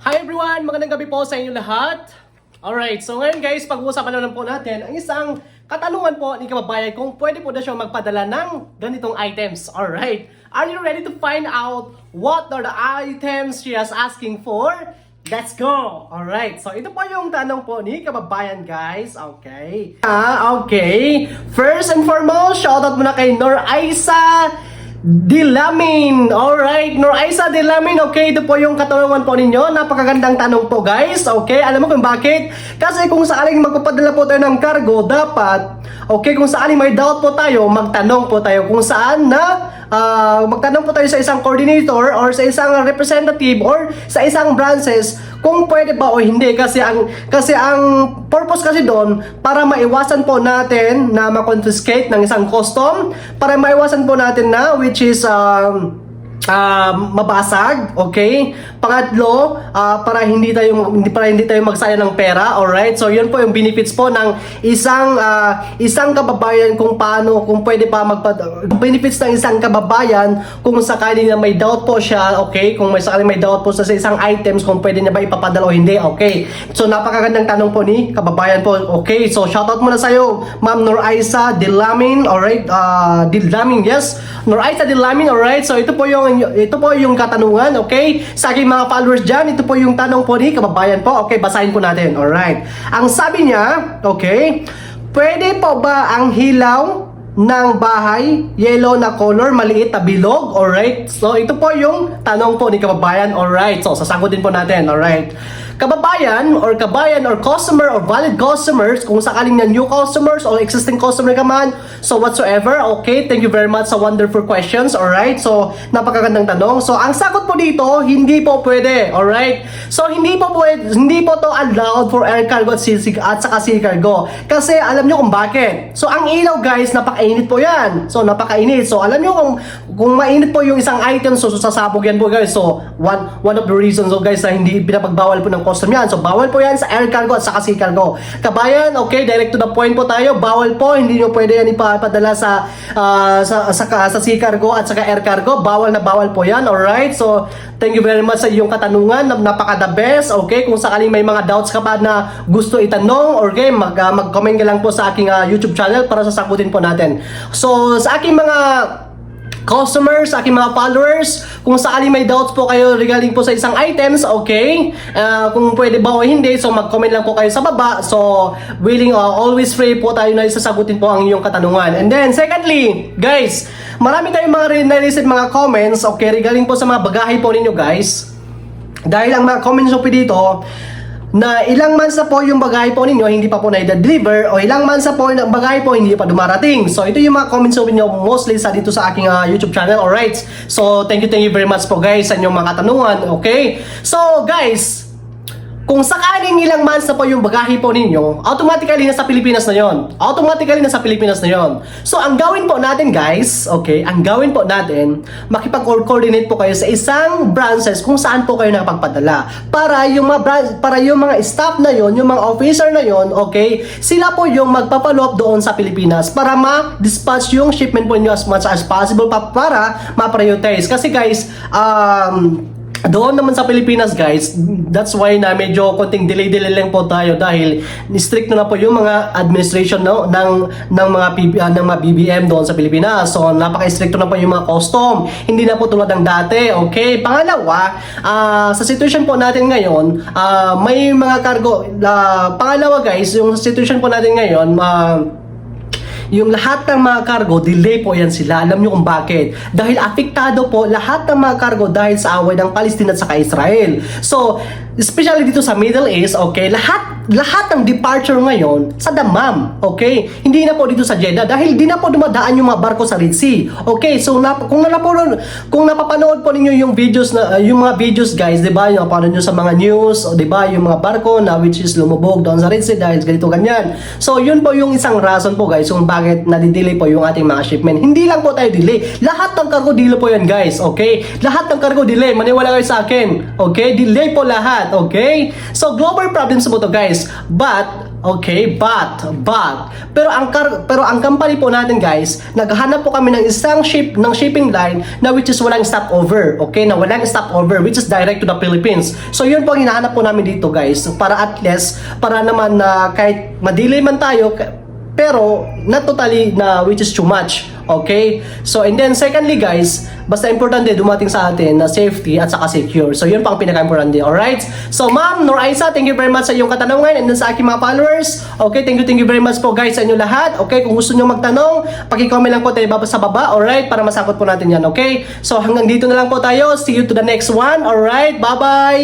Hi everyone! Magandang gabi po sa inyo lahat. Alright, so ngayon guys, pag-uusapan naman po natin ang isang katanungan po ni kababayan kung pwede po na siyang magpadala ng ganitong items. Alright, are you ready to find out what are the items she is asking for? Let's go! Alright, so ito po yung tanong po ni kababayan guys. Okay. Ah, okay. First and foremost, shoutout muna kay Nor Aisa Dilamin. Alright, Noraisa Dilamin. Okay, ito po yung katanungan po ninyo. Napakagandang tanong po, guys. Okay, alam mo kung bakit? Kasi kung sakaling magpapadala po tayo ng cargo, dapat, okay, kung sakaling may doubt po tayo, magtanong po tayo kung saan na ah, magtanong po tayo sa isang coordinator or sa isang representative or sa isang branches kung pwede ba o hindi. Kasi ang kasi ang purpose kasi doon para maiwasan po natin na ma-confiscate ng isang custom para maiwasan po natin na which is um, ah, mabasag, okay? Pangatlo, ah, para hindi tayo hindi para hindi tayo magsayang ng pera, alright? So, yun po yung benefits po ng isang ah, isang kababayan kung paano kung pwede pa magpad benefits ng isang kababayan kung sakali na may doubt po siya, okay? Kung may sakali may doubt po sa sa isang items kung pwede niya ba ipapadala o hindi, okay? So, napakagandang tanong po ni kababayan po, okay? So, shoutout muna sa iyo, Ma'am Noraisa Dilamin, alright? Uh, Dilamin, yes. Noraisa Dilamin, alright? So, ito po yung ito po yung katanungan, okay? Sa aking mga followers dyan, ito po yung tanong po ni kababayan po. Okay, basahin po natin. Alright. Ang sabi niya, okay, pwede po ba ang hilaw ng bahay, yellow na color, maliit na bilog, alright? So, ito po yung tanong po ni kababayan, alright? So, sasagutin po natin, alright? Kababayan or kabayan or customer or valid customers, kung sakaling na new customers or existing customer ka man, so whatsoever, okay? Thank you very much sa wonderful questions, alright? So, napakagandang tanong. So, ang sagot po dito, hindi po pwede, alright? So, hindi po pwede, hindi po to allowed for air cargo at sea, at saka sea cargo. Kasi, alam nyo kung bakit. So, ang ilaw guys, napakainit po yan. So, napakainit. So, alam nyo kung, kung mainit po yung isang item, so, sasabog yan po guys. So, one, one of the reasons, so guys, na hindi pinapagbawal po ng custom yan. So, bawal po yan sa air cargo at saka sea cargo. Kabayan, okay, direct to the point po tayo. Bawal po, hindi nyo pwede yan ipapadala sa, ah, sa, sa, sa, sea cargo at saka air cargo. Bawal na bawal po yan, alright? So, thank you very much sa iyong katanungan. Nap- Napaka the best, okay? Kung sakaling may mga doubts ka pa na gusto itanong, okay, mag, ah, mag-comment ka lang po sa aking ah, YouTube channel para sasagutin po natin. So, sa aking mga customers, aking mga followers, kung sakali may doubts po kayo regarding po sa isang items, okay? Ah, kung pwede ba o hindi, so mag-comment lang po kayo sa baba. So, willing, uh, always free po tayo na isasagutin po ang inyong katanungan. And then, secondly, guys, marami tayong mga na-receive mga comments, okay, regarding po sa mga bagahe po ninyo, guys. Dahil ang mga comments po dito, na ilang months na po yung bagahe po ninyo hindi pa po na-deliver o ilang months na po yung bagahe po hindi pa dumarating. So ito yung mga comments po ninyo mostly sa dito sa aking ah, YouTube channel. Alright. So thank you thank you very much po guys sa inyong mga katanungan. Okay? So guys, kung sakaling ilang months na po yung bagahe po ninyo, automatically nasa Pilipinas na yon. Automatically nasa Pilipinas na yon. So, ang gawin po natin guys, okay, ang gawin po natin, makipag-coordinate po kayo sa isang branches kung saan po kayo nakapagpadala. Para yung mga branch, para yung mga staff na yon, yung mga officer na yon, okay, sila po yung magpapalop doon sa Pilipinas para ma-dispatch yung shipment po niyo as much as possible pa para ma-prioritize. Kasi guys, um, doon naman sa Pilipinas guys, that's why na medyo konting delay-delay lang po tayo dahil strict na po yung mga administration no, ng ng mga PB, ah, ng mga BBM doon sa Pilipinas. So napaka-stricto na po yung mga custom. Hindi na po tulad ng dati. Okay? Pangalawa, ah, sa situation po natin ngayon, ah, may mga cargo ah, pangalawa guys, yung situation po natin ngayon, ah, yung lahat ng mga cargo, delay po yan sila. Alam nyo kung bakit? Dahil apektado po lahat ng mga cargo dahil sa away ng Palestina at saka Israel. So, especially dito sa Middle East, okay, lahat lahat ng departure ngayon sa Damam, okay? Hindi na po dito sa Jeddah dahil di na po dumadaan yung mga barko sa Red Sea. Okay, so nap kung napapanood kung napapanood po ninyo yung videos na uh, yung mga videos guys, 'di ba? Yung napapanood nyo sa mga news, 'di ba? Yung mga barko na which is lumubog doon sa Red Sea dahil ganito ganyan. So, yun po yung isang rason po guys kung bakit nadidelay po yung ating mga shipment. Hindi lang po tayo delay. Lahat ng cargo delay po yan guys, okay? Lahat ng cargo delay. Maniwala kayo sa akin. Okay? Delay po lahat, okay? So, global problems po to guys. But, Okay, but, but, pero ang kar- pero ang company po natin guys, naghahanap po kami ng isang ship ng shipping line na which is walang stopover, okay? Na walang stopover which is direct to the Philippines. So yun po ang hinahanap po namin dito guys, para at least para naman na kahit madili man tayo, pero not totally na which is too much. Okay? So and then secondly guys, basta importante dumating sa atin na safety at saka secure. So yun pa ang pinaka-importante. Alright? So ma'am, Nor Aisa, thank you very much sa iyong katanungan and then sa aking mga followers. Okay, thank you, thank you very much po guys sa inyo lahat. Okay, kung gusto nyo magtanong, paki-comment lang po tayo baba sa baba. Alright? Para masakot po natin yan. Okay? So hanggang dito na lang po tayo. See you to the next one. Alright? Bye-bye!